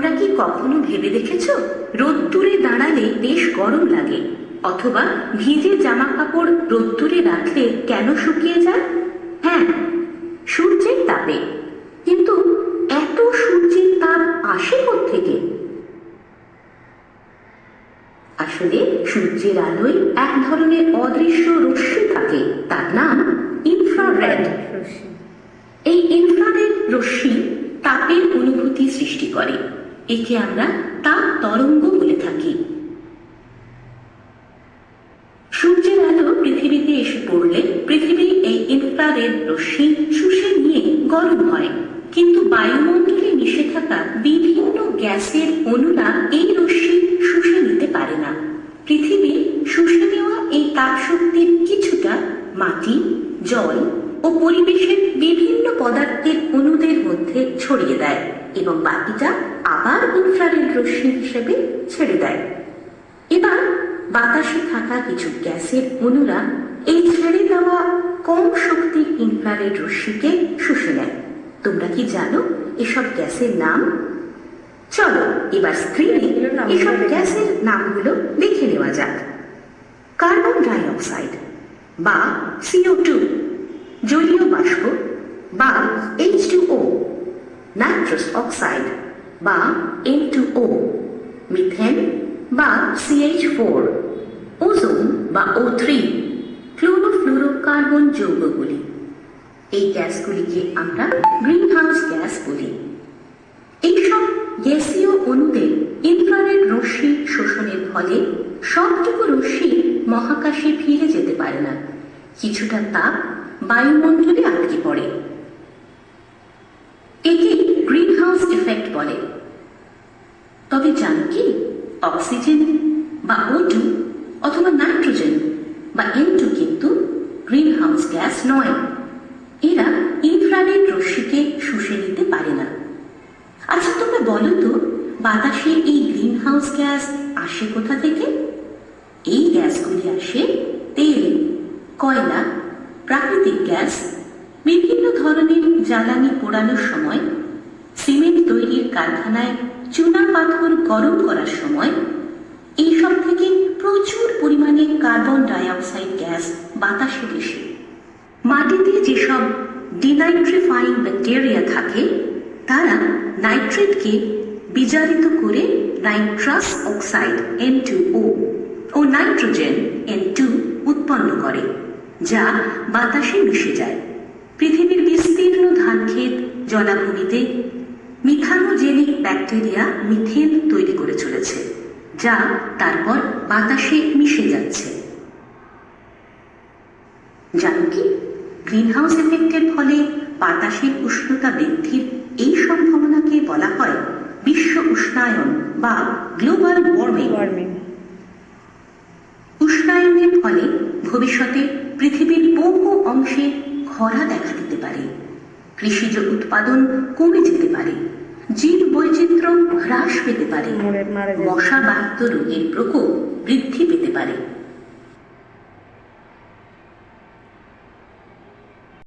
তোমরা কি কখনো ভেবে দেখেছ? রোদ্দুরে দাঁড়ালে বেশ গরম লাগে। অথবা ভিজে জামা কাপড় রোদ্দুরে রাখলে কেন শুকিয়ে যায়? হ্যাঁ সূর্যের তাপে। কিন্তু এত সূর্যের তাপ আসে থেকে আসলে সূর্যের আলোয় এক ধরনের অদৃশ্য রশ্মি থাকে। তার নাম ইনফ্রারেড এই ইনফ্রারেড রশ্মি তাপের অনুভূতি সৃষ্টি করে। একে আমরা তাপ তরঙ্গ বলে থাকি। সূর্যের আলো পৃথিবীতে এসে পড়লে পৃথিবী এই ইনফ্রারেড রশ্মি শুষে নিয়ে গরম হয়। কিন্তু বায়ুমণ্ডলে মিশে থাকা বিভিন্ন গ্যাসের অণুরা এই রশ্মি শুষে নিতে পারে না। পৃথিবী শুষে নেওয়া এই তাপশক্তির কিছুটা মাটি, জল ও পরিবেশের বিভিন্ন পদার্থের অণুদের মধ্যে ছড়িয়ে দেয় এবং বাকিটা আবার ইনফ্রারেড রশ্মি হিসেবে ছেড়ে দেয়। এবার বাতাসে থাকা কিছু গ্যাসের অণুরা এই ছেড়ে দেওয়া কম শক্তির ইনফ্রারেড রশ্মিকে শুষে নেয়। তোমরা কি জানো এসব গ্যাসের নাম? চলো এবার স্ক্রিনে এসব গ্যাসের নামগুলো লিখে নেওয়া যাক। কার্বন ডাই অক্সাইড বা সিও টু জলীয় বাষ্প বা H two O nitrous oxide বা এন টু ও মিথেন বা সিএইচ ফোর ওজোন বা ও থ্রি ক্লোরোফ্লুরোকার্বন যৌগগুলি। এই গ্যাসগুলিকে আমরা গ্রিন হাউস গ্যাস বলি। এইসব গ্যাসীয় অণুদের ইনফ্রারেড রশ্মি শোষণের ফলে সবটুকু রশ্মি মহাকাশে ফিরে যেতে পারে না। কিছুটা তাপ বায়ুমণ্ডলে আটকে পড়ে একে গ্রিন হাউস এফেক্ট বলে তবে জানো কি, অক্সিজেন বা ও টু অথবা নাইট্রোজেন বা এন টু কিন্তু গ্রিন হাউস গ্যাস নয়। এরা ইনফ্রারেড রশ্মিকে শুষে নিতে পারে না। আচ্ছা তোমরা বলো তো, বাতাসে এই গ্রিন হাউস গ্যাস আসে কোথা থেকে? এই গ্যাসগুলি আসে তেল, কয়লা, প্রাকৃতিক গ্যাস, বিভিন্ন ধরনের জ্বালানি পোড়ানোর সময় সিমেন্ট তৈরির কারখানায় চুনা পাথর গরম করার সময় এইসব থেকে প্রচুর পরিমাণে কার্বন ডাই অক্সাইড গ্যাস বাতাসে ভেসে। মাটিতে যেসব ডিনাইট্রিফাইং ব্যাকটেরিয়া থাকে, তারা নাইট্রেটকে বিজারিত করে nitrous oxide N two O ও নাইট্রোজেন এন টু উৎপন্ন করে, যা বাতাসে মিশে যায়। পৃথিবীর বিস্তীর্ণ ধানক্ষেত জলাভূমিতে মিথানোজেনিক ব্যাকটেরিয়া মিথেন তৈরি করে চলেছে যা তারপর বাতাসে মিশে যাচ্ছে। জানো কি? গ্রিনহাউস এফেক্টের ফলে বাতাসের উষ্ণতা বৃদ্ধির এই সম্ভাবনাকে বলা হয় বিশ্ব উষ্ণায়ন বা গ্লোবাল ওয়ার্মিং। উষ্ণায়নের ফলে ভবিষ্যতে পৃথিবীর বহু অংশে খরা দেখা দিতে পারে কৃষিজ উৎপাদন কমে যেতে পারে জীব বৈচিত্র্য হ্রাস পেতে পারে। মশা বাহিত রোগের প্রকোপ বৃদ্ধি পেতে পারে।